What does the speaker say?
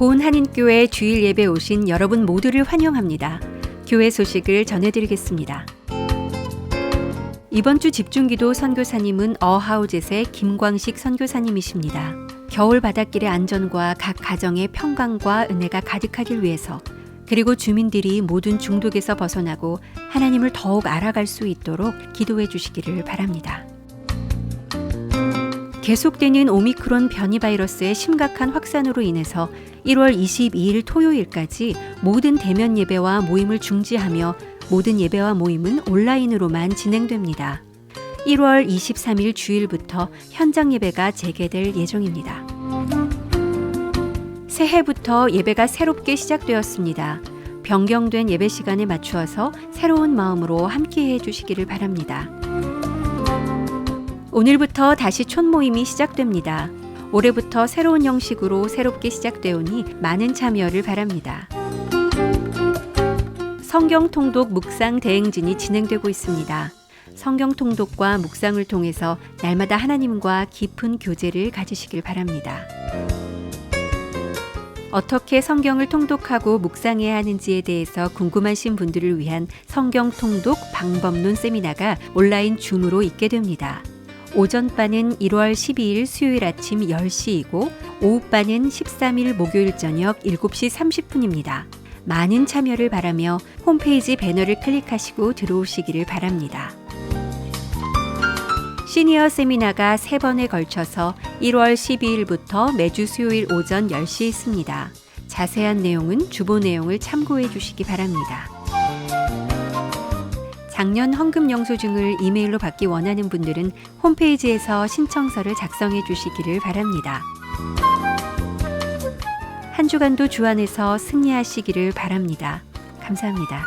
본 한인교회 주일 예배 오신 여러분 모두를 환영합니다. 교회 소식을 전해드리겠습니다. 이번 주 집중기도 선교사님은 어하우젯의 김광식 선교사님이십니다. 겨울 바닷길의 안전과 각 가정의 평강과 은혜가 가득하길 위해서 그리고 주민들이 모든 중독에서 벗어나고 하나님을 더욱 알아갈 수 있도록 기도해 주시기를 바랍니다. 계속되는 오미크론 변이 바이러스의 심각한 확산으로 인해서 1월 22일 토요일까지 모든 대면 예배와 모임을 중지하며 모든 예배와 모임은 온라인으로만 진행됩니다. 1월 23일 주일부터 현장 예배가 재개될 예정입니다. 새해부터 예배가 새롭게 시작되었습니다. 변경된 예배 시간에 맞추어서 새로운 마음으로 함께 해 주시기를 바랍니다. 오늘부터 다시 촌 모임이 시작됩니다. 올해부터 새로운 형식으로 새롭게 시작되오니 많은 참여를 바랍니다. 성경 통독 묵상 대행진이 진행되고 있습니다. 성경 통독과 묵상을 통해서 날마다 하나님과 깊은 교제를 가지시길 바랍니다. 어떻게 성경을 통독하고 묵상해야 하는지에 대해서 궁금하신 분들을 위한 성경 통독 방법론 세미나가 온라인 줌으로 있게 됩니다. 오전반은 1월 12일 수요일 아침 10시이고 오후반은 13일 목요일 저녁 7시 30분입니다. 많은 참여를 바라며 홈페이지 배너를 클릭하시고 들어오시기를 바랍니다. 시니어 세미나가 세번에 걸쳐서 1월 12일부터 매주 수요일 오전 10시에 있습니다. 자세한 내용은 주보 내용을 참고해 주시기 바랍니다. 작년 헌금 영수증을 이메일로 받기 원하는 분들은 홈페이지에서 신청서를 작성해 주시기를 바랍니다. 한 주간도 주 안에서 승리하시기를 바랍니다. 감사합니다.